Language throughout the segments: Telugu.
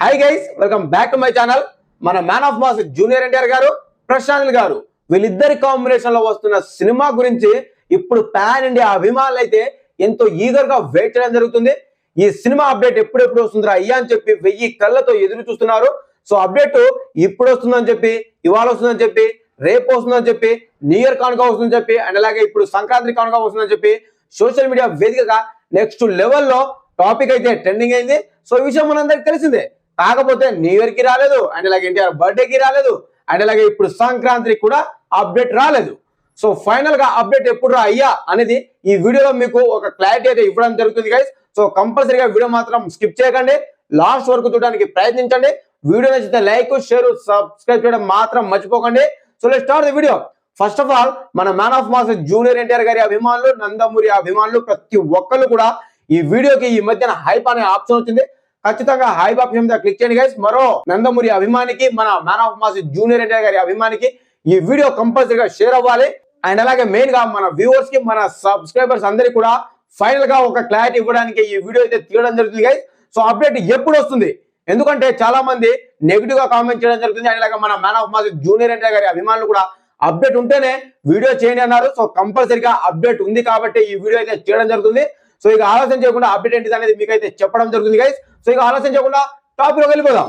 Hi guys welcome back to my channel మన man of mass junior NTR గారు ప్రశాంత్ గారు. వీళ్ళిద్దరి కాంబినేషన్లో వస్తున్న సినిమా గురించి ఇప్పుడు ప్యాన్ ఇండియా అభిమానులు అయితే ఎంతో ఈగర్గా వెయిట్ చేయడం జరుగుతుంది. ఈ సినిమా అప్డేట్ ఎప్పుడెప్పుడు వస్తుందిరా? అయ్యా అని చెప్పి వెయ్యి కళ్ళతో ఎదురు చూస్తున్నారు. సో అప్డేట్ ఇప్పుడు వస్తుందని చెప్పి ఇవాళ వస్తుందని చెప్పి రేపు వస్తుందని చెప్పి న్యూ ఇయర్ కానుక వస్తుందని చెప్పి అండ్ అలాగే ఇప్పుడు సంక్రాంతి కానుక వస్తుందని చెప్పి సోషల్ మీడియా వేదికగా నెక్స్ట్ లెవెల్లో టాపిక్ అయితే ట్రెండింగ్ అయింది. సో ఈ విషయం మనందరికి తెలిసిందే. కాకపోతే న్యూ ఇయర్కి రాలేదు అండ్ ఇలాగ ఎన్టీఆర్ బర్త్డేకి రాలేదు అండ్ ఇలాగే ఇప్పుడు సంక్రాంతికి కూడా అప్డేట్ రాలేదు. సో ఫైనల్గా అప్డేట్ ఎప్పుడు రా అయ్యా అనేది ఈ వీడియోలో మీకు ఒక క్లారిటీ అయితే ఇవ్వడం జరుగుతుంది గైస్ సో కంపల్సరీగా వీడియో మాత్రం స్కిప్ చేయకండి. లాస్ట్ వరకు చూడడానికి ప్రయత్నించండి. వీడియో నచ్చితే లైక్ షేర్ సబ్స్క్రైబ్ చేయడం మాత్రం మర్చిపోకండి. So let start the video first of all మన man of mass junior NTR గారి అభిమానులు నందమూరి అభిమానులు ప్రతి ఒక్కరు కూడా ఈ వీడియోకి ఈ మధ్యన హైప్ అనే ఆప్షన్ వచ్చింది. ఖచ్చితంగా హైప్ ఆప్షన్ మీద క్లిక్ చేయండి గైస్ మరో నందమూరి అభిమానికి మన man of mass junior NTR గారి అభిమానికి ఈ వీడియో కంపల్సరీగా షేర్ అవ్వాలి. అండ్ అలాగే మెయిన్గా మన వ్యూవర్స్కి మన సబ్స్క్రైబర్స్ అందరికి కూడా ఫైనల్గా ఒక క్లారిటీ ఇవ్వడానికి ఈ వీడియో అయితే తీయడం జరుగుతుంది గైస్ సో అప్డేట్ ఎప్పుడు వస్తుంది? ఎందుకంటే చాలా మంది నెగిటివ్గా కామెంట్ చేయడం జరుగుతుంది. అండ్ అలాగే మన man of mass junior NTR గారి అభిమానులు కూడా అప్డేట్ ఉంటేనే వీడియో చేయండి అన్నారు. సో కంపల్సరీగా అప్డేట్ ఉంది కాబట్టి ఈ వీడియో అయితే చేయడం జరుగుతుంది. సో ఇక ఆలోచన చేయకుండా అప్డేట్ ఏంటిది అనేది మీకు అయితే చెప్పడం జరుగుతుంది గైస్ సో ఇక ఆలోచన చేయకుండా టాప్లో వెళ్ళిపోదాం.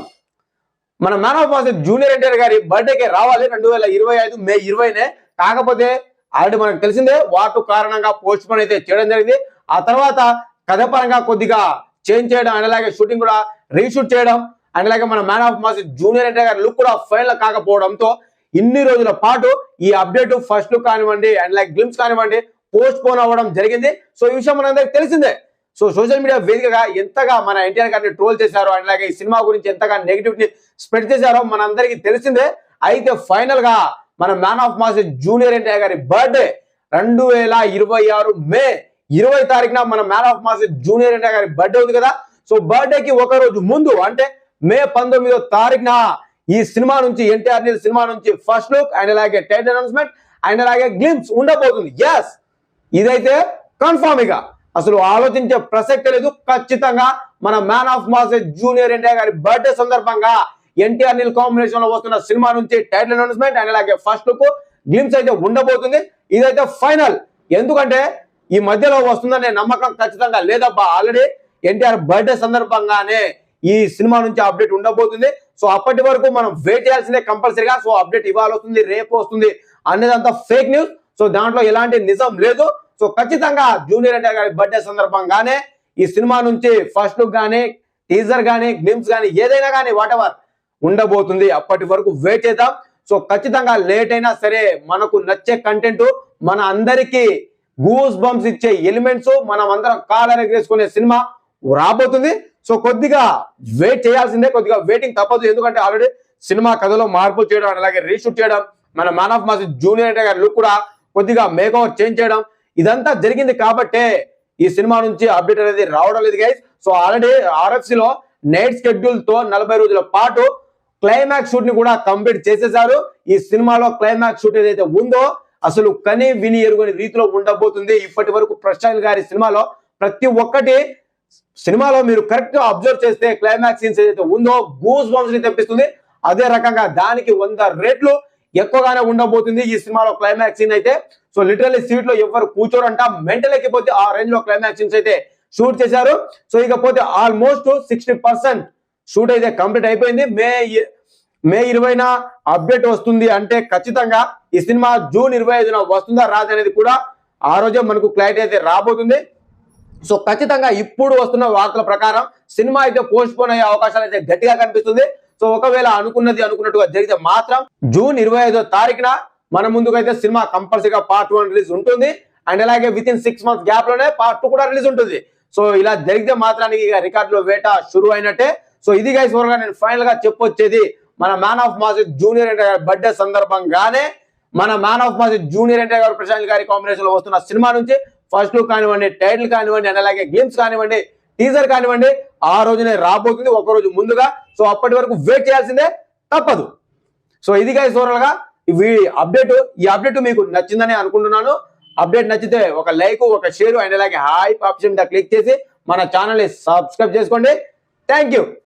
మన man of mass junior NTR గారి బర్త్డేకి రావాలి రెండు వేల ఇరవై ఐదు మే ఇరవైనే. కాకపోతే ఆల్రెడీ మనకు తెలిసిందే వాటు కారణంగా పోస్ట్ పోన్ అయితే చేయడం జరిగింది. ఆ తర్వాత కథ పరంగా కొద్దిగా చేంజ్ చేయడం అండ్ అలాగే షూటింగ్ కూడా రీషూట్ చేయడం అండ్ అలాగే మన man of mass junior NTR గారి లుక్ కూడా ఫైనల్ కాకపోవడంతో ఇన్ని రోజుల పాటు ఈ అప్డేట్ ఫస్ట్ లుక్ కానివ్వండి అండ్ లైక్ గ్లిమ్స్ కానివ్వండి పోస్ట్ పోన్ అవ్వడం జరిగింది. సో ఈ విషయం మనందరికి తెలిసిందే. సో సోషల్ మీడియా వేదికగా ఎంతగా మన ఎన్టీఆర్ గారిని ట్రోల్ చేశారో అండ్ అలాగే ఈ సినిమా గురించి ఎంతగా నెగిటివిటీ స్ప్రెడ్ చేశారో మనందరికీ తెలిసిందే. అయితే ఫైనల్గా మన man of mass junior NTR గారి బర్త్డే రెండు వేల ఇరవై ఆరు మే ఇరవై తారీఖున మన man of mass junior NTR గారి బర్త్డే ఉంది కదా. సో బర్త్డేకి ఒక రోజు ముందు అంటే మే పంతొమ్మిదో తారీఖున ఈ సినిమా నుంచి ఎన్టీఆర్ సినిమా నుంచి ఫస్ట్ లుక్ అండ్ అలాగే టైటిల్ అనౌన్స్మెంట్ అండ్ అలాగే గ్లిమ్స్ ఉండబోతుంది. ఎస్ ఇదైతే కన్ఫామ్ ఇక. అసలు ఆలోచించే ప్రసక్తి లేదు. ఖచ్చితంగా మన man of mass junior NTR గారి బర్త్డే సందర్భంగా ఎన్టీఆర్ నీల్ కాంబినేషన్లో వస్తున్న సినిమా నుంచి టైటిల్ అనౌన్స్మెంట్ అండ్ అలాగే ఫస్ట్ లుక్ గ్లిమ్స్ అయితే ఉండబోతుంది. ఇదైతే ఫైనల్ ఎందుకంటే ఈ మధ్యలో వస్తుందనే నమ్మకం ఖచ్చితంగా లేదబ్బా. ఆల్రెడీ ఎన్టీఆర్ బర్త్డే సందర్భంగానే ఈ సినిమా నుంచి అప్డేట్ ఉండబోతుంది. సో అప్పటి వరకు మనం వెయిట్ చేయాల్సిందే కంపల్సరీగా. సో అప్డేట్ ఇవాళ వస్తుంది రేపు వస్తుంది అనేదంతా ఫేక్ న్యూస్ సో దాంట్లో ఎలాంటి నిజం లేదు. సో ఖచ్చితంగా జూనియర్ ఎన్టీఆర్ గారి బర్త్డే సందర్భంగానే ఈ సినిమా నుంచి ఫస్ట్ లుక్ కానీ టీజర్ కానీ గ్లిమ్స్ కానీ ఏదైనా కానీ వాట్ ఎవర్ ఉండబోతుంది. అప్పటి వరకు వెయిట్ చేద్దాం. సో ఖచ్చితంగా లేట్ అయినా సరే మనకు నచ్చే కంటెంట్ మన అందరికీ గూస్ బంప్స్ ఇచ్చే ఎలిమెంట్స్ మనం అందరం కాలర్ ఎగరేసుకునే సినిమా రాబోతుంది. సో కొద్దిగా వెయిట్ చేయాల్సిందే. కొద్దిగా వెయిటింగ్ తప్పదు. ఎందుకంటే ఆల్రెడీ సినిమా కథలో మార్పులు చేయడం అలాగే రీషూట్ చేయడం మన మ్యాన్ ఆఫ్ మాస్ జూనియర్ గారి లుక్ కూడా కొద్దిగా మేకవర్ చేంజ్ చేయడం ఇదంతా జరిగింది కాబట్టే ఈ సినిమా నుంచి అప్డేట్ అనేది రావడం లేదు గైస్ సో ఆల్రెడీ ఆర్ఎఫ్సి లో నైట్ షెడ్యూల్తో నలభై రోజుల పాటు క్లైమాక్స్ షూట్ని కూడా కంప్లీట్ చేసేసారు ఈ సినిమాలో క్లైమాక్స్ షూట్ ఏదైతే ఉందో అసలు కని విని ఎరుగని రీతిలో ఉండబోతుంది. ఇప్పటి వరకు ప్రశాంత్ గారి సినిమాలో ప్రతి ఒక్కటి సినిమాలో మీరు కరెక్ట్గా అబ్జర్వ్ చేస్తే క్లైమాక్స్ సీన్స్ ఏదైతే ఉందో గూస్ బాంబ్స్ని తెప్పిస్తుంది. అదే రకంగా దానికి వంద రేట్లు ఎక్కువగానే ఉండబోతుంది ఈ సినిమాలో క్లైమాక్స్ సీన్ అయితే. సో లిటరల్లీ సీట్లో ఎవరు కూర్చోరంట. మెంటల్ ఎక్కిపోతే ఆ రేంజ్లో క్లైమాక్స్ సీన్స్ అయితే షూట్ చేశారు. సో ఇకపోతే ఆల్మోస్ట్ సిక్స్టీ పర్సెంట్ షూట్ అయితే కంప్లీట్ అయిపోయింది. మే మే ఇరవైన అప్డేట్ వస్తుంది అంటే ఖచ్చితంగా ఈ సినిమా జూన్ ఇరవై ఐదున వస్తుందా రాదు అనేది కూడా ఆ రోజే మనకు క్లారిటీ అయితే రాబోతుంది. సో ఖచ్చితంగా ఇప్పుడు వస్తున్న వార్తల ప్రకారం సినిమా అయితే పోస్ట్ పోన్ అయ్యే అవకాశాలు అయితే గట్టిగా కనిపిస్తుంది. సో ఒకవేళ అనుకున్నది అనుకున్నట్టుగా జరిగితే మాత్రం జూన్ ఇరవై ఐదో తారీఖున మన ముందుకైతే సినిమా కంపల్సరీగా పార్ట్ వన్ రిలీజ్ ఉంటుంది. అండ్ అలాగే విత్ ఇన్ సిక్స్ మంత్స్ గ్యాప్లోనే పార్ట్ టూ కూడా రిలీజ్ ఉంటుంది. సో ఇలా జరిగితే మాత్రానికి ఇక రికార్డులో వేట షురు అయినట్టే. సో ఇది గైస్గా నేను ఫైనల్గా చెప్పొచ్చేది. మన man of mass junior NTR గారి బర్త్డే సందర్భంగానే మన man of mass junior NTR గారు ప్రశాంత్ గారి కాంబినేషన్లో వస్తున్న సినిమా నుంచి ఫస్ట్ లుక్ కానివ్వండి టైటిల్ కానివ్వండి అండ్ అలాగే గేమ్స్ కానివ్వండి టీజర్ కానివ్వండి ఆ రోజునే రాబోతుంది ఒక రోజు ముందుగా. సో అప్పటి వరకు వెయిట్ చేయాల్సిందే తప్పదు. సో ఇది గైస్ ఓవరాల్గా ఇవి అప్డేట్ ఈ అప్డేట్ మీకు నచ్చిందని అనుకుంటున్నాను. అప్డేట్ నచ్చితే ఒక లైక్ ఒక షేర్ అండ్ అలాగే హాయ్ ఆప్షన్ మీద క్లిక్ చేసి మన ఛానల్ని సబ్స్క్రైబ్ చేసుకోండి. Thank you